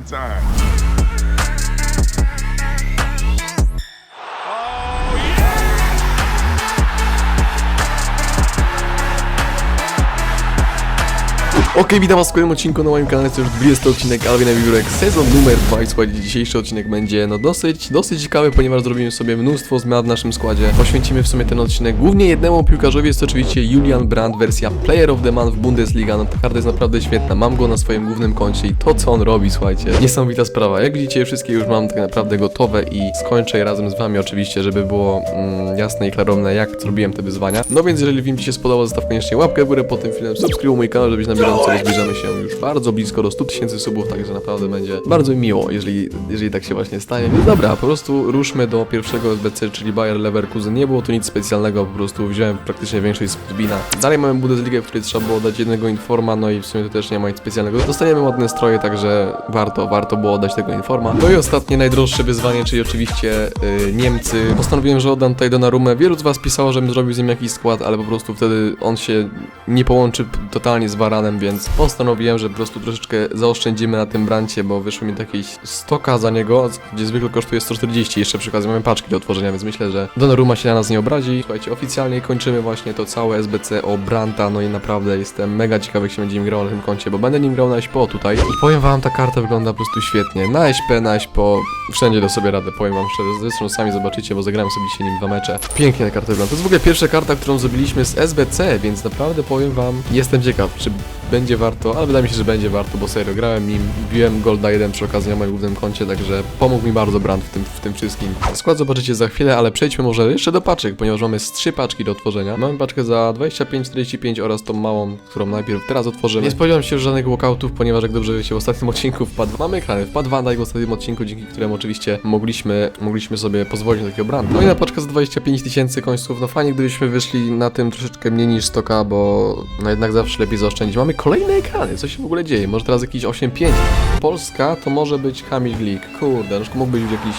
prime Okej, witam was w kolejnym odcinku na moim kanale, to już 20 odcinek Alvin Wiewiórek, sezon numer 2 i słuchajcie, dzisiejszy odcinek będzie no dosyć, dosyć ciekawy, ponieważ zrobimy sobie mnóstwo zmian w naszym składzie. Poświęcimy w sumie ten odcinek głównie jednemu piłkarzowi, jest to oczywiście Julian Brandt, wersja Player of the Month w Bundesliga, no ta karta jest naprawdę świetna, mam go na swoim głównym koncie i to co on robi, słuchajcie, niesamowita sprawa. Jak widzicie, wszystkie już mam tak naprawdę gotowe i skończę je razem z wami oczywiście, żeby było mm, jasne i klarowne, jak zrobiłem te wyzwania. No więc jeżeli film ci się spodobał, zostaw koniecznie łapkę w górę pod tym filmem, subskrybuj mój kanał, żebyś na bieżąco, bo zbliżamy się już bardzo blisko do 100 tysięcy subów, także naprawdę będzie bardzo miło, jeżeli, jeżeli tak się właśnie stanie. Więc dobra, po prostu ruszmy do pierwszego SBC, czyli Bayer Leverkusen. Nie było tu nic specjalnego, po prostu wziąłem praktycznie większość z Spina. Dalej mamy Bundesligę, w której trzeba było dać jednego informa, no i w sumie to też nie ma nic specjalnego. Dostaniemy ładne stroje, także warto, warto było dać tego informa. No i ostatnie, najdroższe wyzwanie, czyli oczywiście y, Niemcy. Postanowiłem, że oddam tutaj Donnarumę. Wielu z was pisało, żebym zrobił z nim jakiś skład, ale po prostu wtedy on się nie połączy totalnie z Varanem, więc postanowiłem, że po prostu troszeczkę zaoszczędzimy na tym brancie, bo wyszło mi jakieś 100k za niego, gdzie zwykle kosztuje 140. Jeszcze przy okazji mamy paczki do otworzenia, więc myślę, że Donnarumma się na nas nie obrazi. Słuchajcie, oficjalnie kończymy właśnie to całe SBC o Branta, no i naprawdę jestem mega ciekawy, jak się będzie nim grał na tym koncie, bo będę nim grał na SPO tutaj. I powiem wam, ta karta wygląda po prostu świetnie. Na SP, na SPO, wszędzie do sobie radę, powiem wam szczerze. Zresztą sami zobaczycie, bo zagrałem sobie dzisiaj nim dwa mecze. Pięknie ta karta wygląda. To jest w ogóle pierwsza karta, którą zrobiliśmy z SBC, więc naprawdę powiem wam, jestem ciekaw, czy będzie warto, ale wydaje mi się, że będzie warto, bo serio, grałem nim, biłem Golda 1 przy okazji na moim głównym koncie, także pomógł mi bardzo Brand w tym, w tym wszystkim. Skład zobaczycie za chwilę, ale przejdźmy może jeszcze do paczek, ponieważ mamy z trzy paczki do otworzenia. Mamy paczkę za 25-45 oraz tą małą, którą najpierw teraz otworzymy. Nie spodziewam się żadnych walkoutów, ponieważ jak dobrze wiecie, w ostatnim odcinku wpadł, mamy ekrany, wpadł Dijk w ostatnim odcinku, dzięki któremu oczywiście mogliśmy, mogliśmy sobie pozwolić na takiego Branda. No i na paczkę za 25 tysięcy końców, no fajnie gdybyśmy wyszli na tym troszeczkę mniej niż 100k, bo no jednak zawsze lepiej zaoszczędzić. Mamy kolejne ekrany, co się w ogóle dzieje? Może teraz jakiś 8.5. Polska to może być Kamil Glik. Kurde, no mógł być jakiś...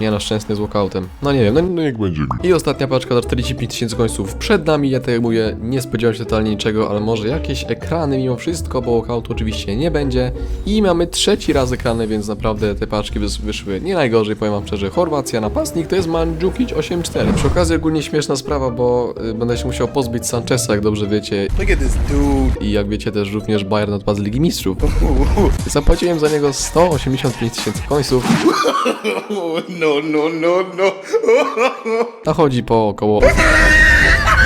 Nie no, szczęsny z walkoutem. No nie wiem, no, no niech będzie. I ostatnia paczka za 45 tysięcy końców przed nami. Ja tak jak mówię, nie spodziewałem się totalnie niczego, ale może jakieś ekrany mimo wszystko, bo walkoutu oczywiście nie będzie. I mamy trzeci raz ekrany, więc naprawdę te paczki wys- wyszły nie najgorzej, powiem wam szczerze. Chorwacja, napastnik to jest Mandzukic 8-4. Przy okazji ogólnie śmieszna sprawa, bo y, będę się musiał pozbyć Sancheza, jak dobrze wiecie. Look at this dude. I jak wiecie też również Bayern odpadł z Ligi Mistrzów. Zapłaciłem za niego 185 tysięcy końców. no, no, no, no. A chodzi po około.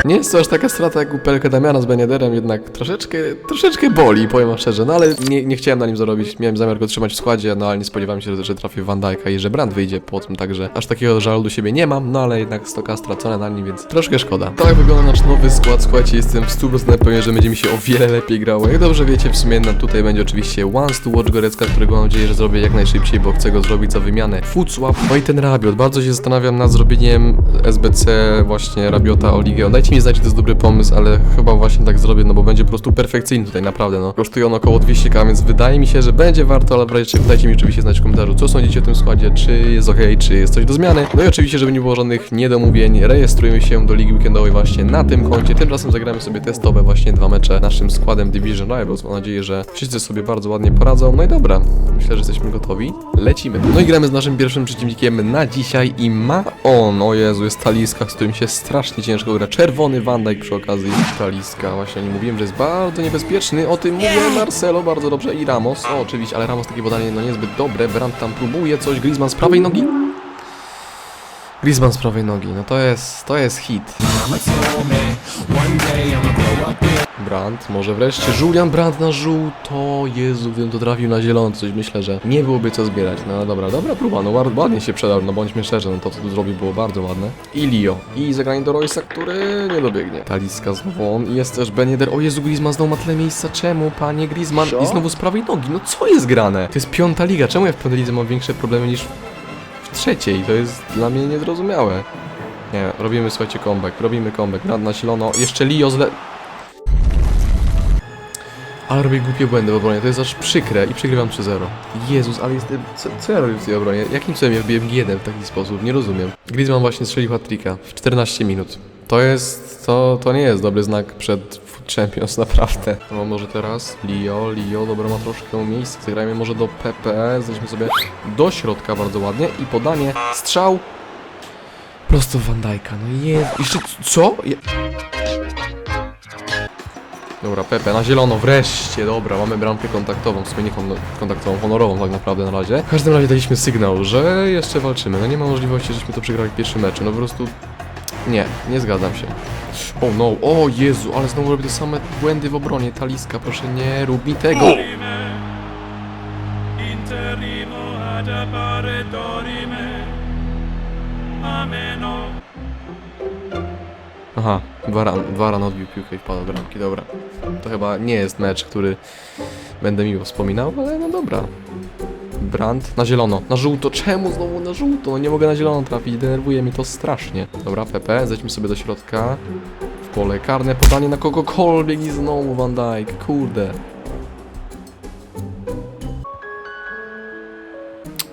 Nie jest to aż taka strata jak u Pelka Damiana z Beniaderem, jednak troszeczkę, troszeczkę boli, powiem szczerze. No ale nie, nie chciałem na nim zarobić, miałem zamiar go trzymać w składzie, no ale nie spodziewałem się, że, trafię Van Dijk'a i że Brand wyjdzie po tym, także aż takiego żalu do siebie nie mam, no ale jednak 100k stracone na nim, więc troszkę szkoda. Tak wygląda nasz nowy skład, słuchajcie, jestem w 100% pewien, że będzie mi się o wiele lepiej grało. Jak dobrze wiecie, w sumie tutaj będzie oczywiście Once to Watch Gorecka, którego mam nadzieję, że zrobię jak najszybciej, bo chcę go zrobić za wymianę. Footswap, no i ten Rabiot, bardzo się zastanawiam nad zrobieniem SBC właśnie Rabiota o ligę. Dajcie mi znać, czy to jest dobry pomysł, ale chyba właśnie tak zrobię, no bo będzie po prostu perfekcyjny tutaj, naprawdę, no. Kosztuje on około 200k, więc wydaje mi się, że będzie warto, ale w razie czego dajcie mi oczywiście znać w komentarzu, co sądzicie o tym składzie, czy jest ok, czy jest coś do zmiany. No i oczywiście, żeby nie było żadnych niedomówień, rejestrujemy się do ligi weekendowej właśnie na tym koncie. Tymczasem zagramy sobie testowe właśnie dwa mecze naszym składem Division Rivals. Mam nadzieję, że wszyscy sobie bardzo ładnie poradzą. No i dobra, myślę, że jesteśmy gotowi. Lecimy. No i gramy z naszym pierwszym przeciwnikiem na dzisiaj i ma on, o Jezu, jest Taliska, z którym się strasznie ciężko gra. Czerwony Van Dijk przy okazji. Taliska, właśnie nie mówiłem, że jest bardzo niebezpieczny. O tym mówię Marcelo bardzo dobrze i Ramos. O, oczywiście, ale Ramos takie podanie no niezbyt dobre. Brandt tam próbuje coś, Griezmann z prawej nogi. Griezmann z prawej nogi, no to jest, to jest hit. Brandt, może wreszcie Julian Brandt na żółto, Jezu, gdybym to trafił na zielono, coś myślę, że nie byłoby co zbierać, no ale dobra, dobra próba, no ład- ładnie się przedał, no bądźmy szczerzy, no to co tu zrobił było bardzo ładne. I Leo, i zagranie do Royce'a, który nie dobiegnie. Taliska znowu on, i jest też Ben Yedder, o Jezu, Griezmann znowu ma tyle miejsca, czemu, panie Griezmann, i znowu z prawej nogi, no co jest grane? To jest piąta liga, czemu ja w piątej lidze mam większe problemy niż trzeciej, to jest dla mnie niezrozumiałe. Nie, robimy, słuchajcie, comeback, robimy comeback, nad na zielono, jeszcze Leo zle... Ale robię głupie błędy w obronie, to jest aż przykre i przegrywam 3-0. Jezus, ale jestem... Co, co ja robię w tej obronie? Jakim cudem ja wbiłem G1 w taki sposób? Nie rozumiem. Griezmann właśnie strzelił hat w 14 minut. To jest, to, to nie jest dobry znak przed Champions, naprawdę. No może teraz Leo, Leo, dobra ma troszkę miejsca, zagrajmy może do PPE, zejdźmy sobie do środka bardzo ładnie i podanie, strzał. Prosto Van Dijk'a, no jest, jeszcze co? Je... Dobra, Pepe, na zielono, wreszcie, dobra, mamy bramkę kontaktową, w sumie nie kon- kontaktową, honorową tak naprawdę na razie. W każdym razie daliśmy sygnał, że jeszcze walczymy, no nie ma możliwości, żeśmy to przegrali w pierwszym meczu, no po prostu... Nie, nie zgadzam się. O no, o Jezu, ale znowu robię te same błędy w obronie, Taliska, proszę nie rób mi tego! Aha, Waran, Waran odbił piłkę i wpadł do bramki, dobra. To chyba nie jest mecz, który będę miło wspominał, ale no dobra. Brand na zielono, na żółto, czemu znowu na żółto? No nie mogę na zielono trafić, denerwuje mnie to strasznie. Dobra, Pepe, zejdźmy sobie do środka. W pole karne, podanie na kogokolwiek i znowu Van Dijk, kurde.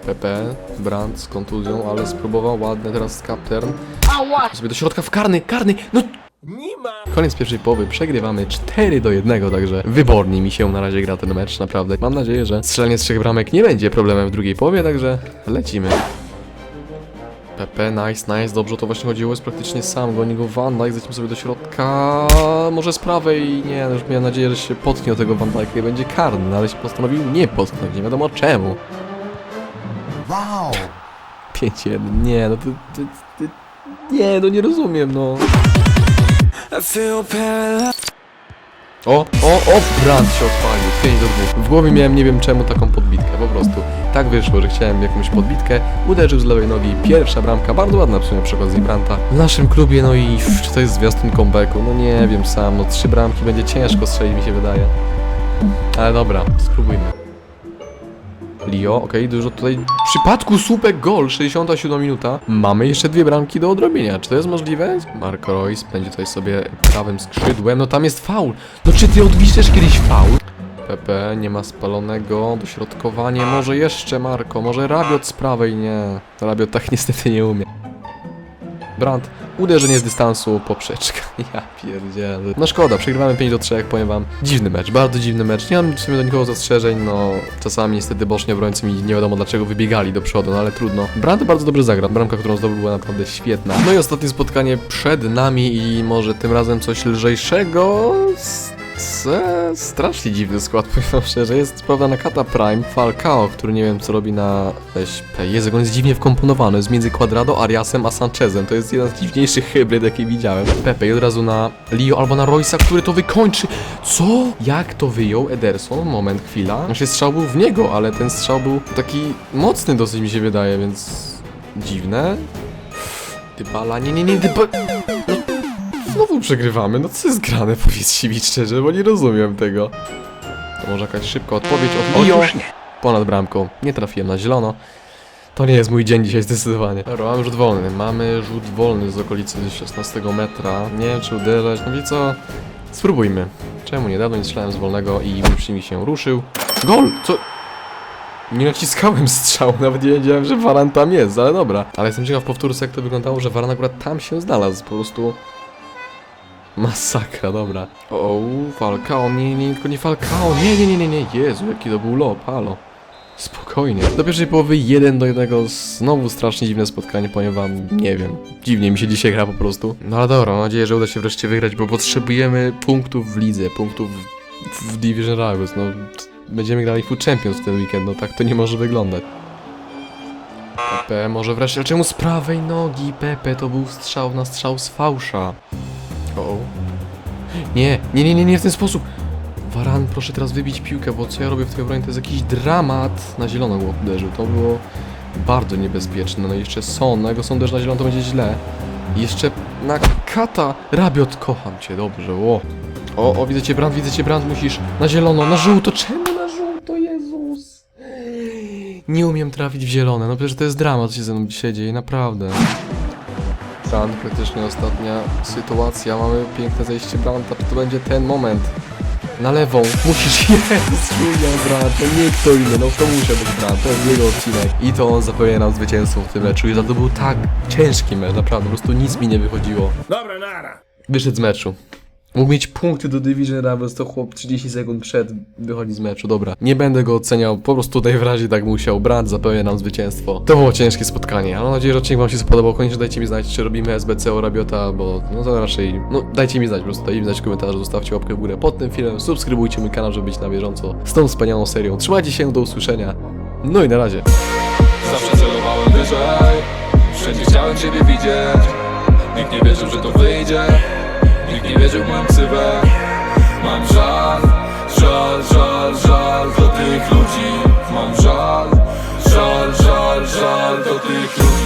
Pepe, Brand z kontuzją, ale spróbował ładnie teraz Captern. Sobie do środka w karny, karny, no Koniec pierwszej połowy, przegrywamy 4 do 1, także wybornie mi się na razie gra ten mecz, naprawdę. Mam nadzieję, że strzelanie z trzech bramek nie będzie problemem w drugiej połowie, także lecimy. Pepe, nice, nice, dobrze to właśnie chodziło, jest praktycznie sam, goni go Van Dijk, zejdźmy sobie do środka, może z prawej, nie, no już miałem nadzieję, że się potknie do tego Van Dijk'a i będzie karny, ale się postanowił nie potknąć, nie wiadomo czemu. Wow. 5-1, nie, no to, to, to, nie, no nie rozumiem, no. O, o, o, Brand się odpalił, 5 do 2. W głowie miałem nie wiem czemu taką podbitkę, po prostu. Tak wyszło, że chciałem jakąś podbitkę, uderzył z lewej nogi, pierwsza bramka, bardzo ładna w sumie przy okazji Branta. W naszym klubie, no i czy to jest zwiastun comebacku, no nie wiem sam, no trzy bramki będzie ciężko strzelić mi się wydaje. Ale dobra, spróbujmy. Leo, okej, dużo tutaj. W przypadku słupek gol, 67 minuta. Mamy jeszcze dwie bramki do odrobienia. Czy to jest możliwe? Marco Royce będzie tutaj sobie prawym skrzydłem. No tam jest faul. No czy ty odpiszesz kiedyś faul? Pepe nie ma spalonego, dośrodkowanie, może jeszcze Marco, może Rabiot z prawej, nie. Rabiot tak niestety nie umie. Brandt, uderzenie z dystansu, poprzeczka. Ja pierdzielę. No szkoda, przegrywamy 5 do 3, powiem wam. Dziwny mecz, bardzo dziwny mecz. Nie mam w sumie do nikogo zastrzeżeń, no czasami niestety boczni obrońcy mi nie wiadomo dlaczego wybiegali do przodu, no ale trudno. Brandt bardzo dobrze zagrał, bramka, którą zdobył była naprawdę świetna. No i ostatnie spotkanie przed nami i może tym razem coś lżejszego. S- s- Strasznie dziwny skład, powiem szczerze. Jest prawda Nakata Prime, Falcao, który nie wiem co robi na SP. Jezu, on jest dziwnie wkomponowany. Jest między Quadrado, Ariasem a Sanchezem. To jest jeden z dziwniejszych hybryd, jaki widziałem. Pepe i od razu na Leo albo na Roysa, który to wykończy. Co? Jak to wyjął Ederson? Moment, chwila. Znaczy strzał był w niego, ale ten strzał był taki mocny dosyć mi się wydaje, więc... Dziwne. Dybala, nie, nie, nie, Dybala... Znowu przegrywamy, no co jest grane, powiedzcie mi szczerze, bo nie rozumiem tego. To może jakaś szybka odpowiedź od Leo. Ponad bramką. Nie trafiłem na zielono. To nie jest mój dzień dzisiaj zdecydowanie. Dobra, mamy rzut wolny. Mamy rzut wolny z okolicy 16 metra. Nie wiem czy uderzać. No i co? Spróbujmy. Czemu nie? Dawno nie strzelałem z wolnego i już mi się ruszył. Gol! Co? Nie naciskałem strzału, nawet nie wiedziałem, że Waran tam jest, ale dobra. Ale jestem ciekaw powtórce, jak to wyglądało, że Waran akurat tam się znalazł. Po prostu Masakra, dobra. O, Falcao, nie, nie, tylko nie Falcao, nie, nie, nie, nie, nie, Jezu, jaki to był lob, halo. Spokojnie. Do pierwszej połowy 1 do 1, znowu strasznie dziwne spotkanie, powiem wam, nie wiem, dziwnie mi się dzisiaj gra po prostu. No ale dobra, mam nadzieję, że uda się wreszcie wygrać, bo potrzebujemy punktów w lidze, punktów w, w Division Rivals, no. Będziemy grali Food Champions w ten weekend, no tak to nie może wyglądać. Pepe, może wreszcie, czemu z prawej nogi, Pepe, to był strzał na strzał z fałsza. O. Nie, nie, nie, nie, nie w ten sposób. Waran, proszę teraz wybić piłkę, bo co ja robię w tej obronie to jest jakiś dramat. Na zielono go uderzył, to było bardzo niebezpieczne. No i jeszcze Son, no jak go Son uderzy na zielono to będzie źle. I jeszcze na Kata, Rabiot, kocham cię, dobrze, o. O, o, widzę cię, Brand, widzę cię, Brand, musisz na zielono, na żółto, czemu na żółto, Jezus? Nie umiem trafić w zielone, no przecież to jest dramat, co się ze mną dzisiaj dzieje, naprawdę. Brand, praktycznie ostatnia sytuacja. Mamy piękne zejście Branda. Czy to będzie ten moment? Na lewą. Musisz jest, Julian brat, to nie kto inny, no to musiał być brat, to jest jego odcinek. I to on zapewnia nam zwycięstwo w tym meczu. I za to był tak ciężki mecz, naprawdę, po prostu nic mi nie wychodziło. Dobra, nara. Wyszedł z meczu. Mógł mieć punkty do Division Rivals, to chłop 30 sekund przed wychodzi z meczu, dobra. Nie będę go oceniał, po prostu najwyraźniej tak musiał. Brat zapewnia nam zwycięstwo. To było ciężkie spotkanie, ale mam nadzieję, że odcinek wam się spodobał. Koniecznie dajcie mi znać, czy robimy SBC o Rabiota, bo no to raczej, no dajcie mi znać, po prostu dajcie mi znać w komentarzu, zostawcie łapkę w górę pod tym filmem, subskrybujcie mój kanał, żeby być na bieżąco z tą wspaniałą serią. Trzymajcie się, do usłyszenia. No i na razie. Zawsze celowałem wyżej Wszędzie chciałem Ciebie widzieć Nikt nie wierzył, że to wyjdzie Nikt nie wierzył w moją ksywę. Mam żal, żal, żal, żal do tych ludzi. Mam żal, żal, żal, żal do tych ludzi.